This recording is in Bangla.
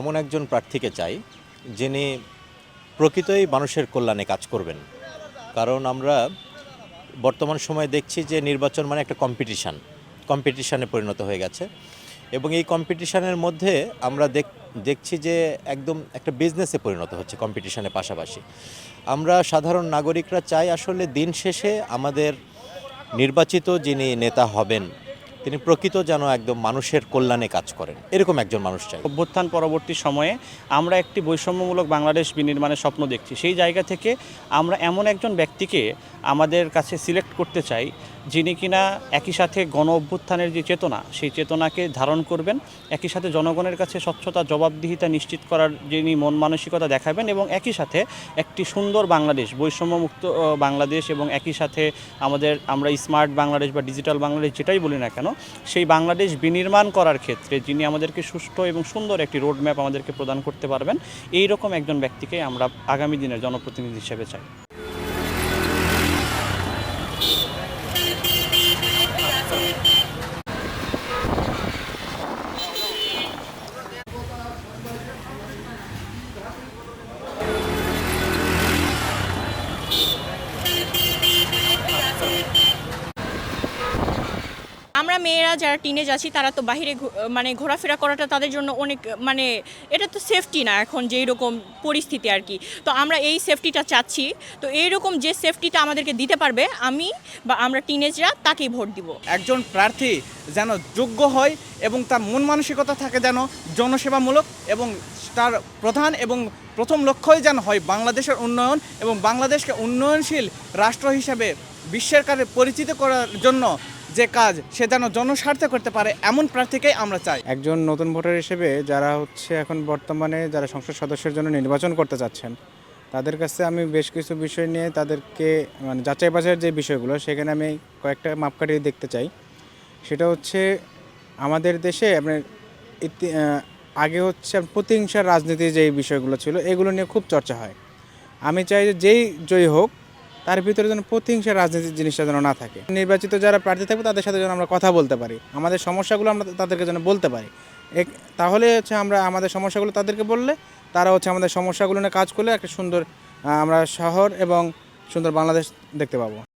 এমন একজন প্রার্থীকে চাই যিনি প্রকৃতই মানুষের কল্যাণে কাজ করবেন। কারণ আমরা বর্তমান সময়ে দেখছি যে নির্বাচন মানে একটা কম্পিটিশান কম্পিটিশানে পরিণত হয়ে গেছে। এবং এই কম্পিটিশানের মধ্যে আমরা দেখ, দেখছি যে একদম একটা বিজনেসে পরিণত হচ্ছে কম্পিটিশানের পাশাপাশি। আমরা সাধারণ নাগরিকরা চাই আসলে দিন শেষে আমাদের নির্বাচিত যিনি নেতা হবেন তিনি প্রকৃত যেন একদম মানুষের কল্যাণে কাজ করেন। এরকম একজন মানুষ চাই। অভ্যুত্থান পরবর্তী সময়ে আমরা একটি বৈষম্যমূলক বাংলাদেশ বিনির্মাণের স্বপ্ন দেখছি। সেই জায়গা থেকে আমরা এমন একজন ব্যক্তিকে আমাদের কাছে সিলেক্ট করতে চাই যিনি কিনা একই সাথে গণ অভ্যুত্থানের যে চেতনা, সেই চেতনাকে ধারণ করবেন, একই সাথে জনগণের কাছে স্বচ্ছতা, জবাবদিহিতা নিশ্চিত করার যিনি মন মানসিকতা দেখাবেন এবং একই সাথে একটি সুন্দর বাংলাদেশ, বৈষম্যমুক্ত বাংলাদেশ এবং একই সাথে আমাদের, আমরা স্মার্ট বাংলাদেশ বা ডিজিটাল বাংলাদেশ যেটাই বলি না কেন, সেই বাংলাদেশ বিনির্মাণ করার ক্ষেত্রে যিনি আমাদেরকে সুষ্ঠু এবং সুন্দর একটি রোডম্যাপ আমাদেরকে প্রদান করতে পারবেন এই রকম একজন ব্যক্তিকে আমরা আগামী দিনের জনপ্রতিনিধি হিসেবে চাই। আমরা মেয়েরা যারা টিনেজ আছি, তারা তো বাইরে ঘু- মানে ঘোরাফেরা করাটা তাদের জন্য অনেক মানে এটা তো সেফটি না এখন যেই রকম পরিস্থিতি আর কি। তো আমরা এই সেফটিটা চাচ্ছি। তো এইরকম যে সেফটিটা আমাদেরকে দিতে পারবে, আমি বা আমরা টিনেজরা তাকেই ভোট দিব। একজন প্রার্থী যেন যোগ্য হয় এবং তার মন মানসিকতা থাকে যেন জনসেবামূলক এবং তার প্রধান এবং প্রথম লক্ষ্যই যেন হয় বাংলাদেশের উন্নয়ন এবং বাংলাদেশকে উন্নয়নশীল রাষ্ট্র হিসেবে বিশ্বের কাছে পরিচিত করার জন্য যে কাজ সে যেন জনস্বার্থে করতে পারে এমন প্রার্থীকেই আমরা চাই। একজন নতুন ভোটার হিসেবে যারা হচ্ছে এখন বর্তমানে যারা সংসদ সদস্যের জন্য নির্বাচন করতে চাচ্ছেন, তাদের কাছে আমি বেশ কিছু বিষয় নিয়ে তাদেরকে মানে যাচাই বাছাইয়ের যে বিষয়গুলো, সেখানে আমি কয়েকটা মাপকাঠি দেখতে চাই। সেটা হচ্ছে আমাদের দেশে আপনার আগে হচ্ছে প্রতিহিংসার রাজনীতি যে বিষয়গুলো ছিল, এগুলো নিয়ে খুব চর্চা হয়। আমি চাই যে যেই জয়ী হোক তার ভিতরে যেন প্রতিহিংসার রাজনীতির জিনিসটা যেন না থাকে। নির্বাচিত যারা প্রার্থী থাকবে, তাদের সাথে যেন আমরা কথা বলতে পারি। আমাদের সমস্যাগুলো আমরা তাদেরকে যেন বলতে পারি। এক- তাহলে হচ্ছে আমরা আমাদের সমস্যাগুলো তাদেরকে বললে, তারা হচ্ছে আমাদের সমস্যাগুলো নিয়ে কাজ করলে একটা সুন্দর আমরা শহর এবং সুন্দর বাংলাদেশ দেখতে পাবো।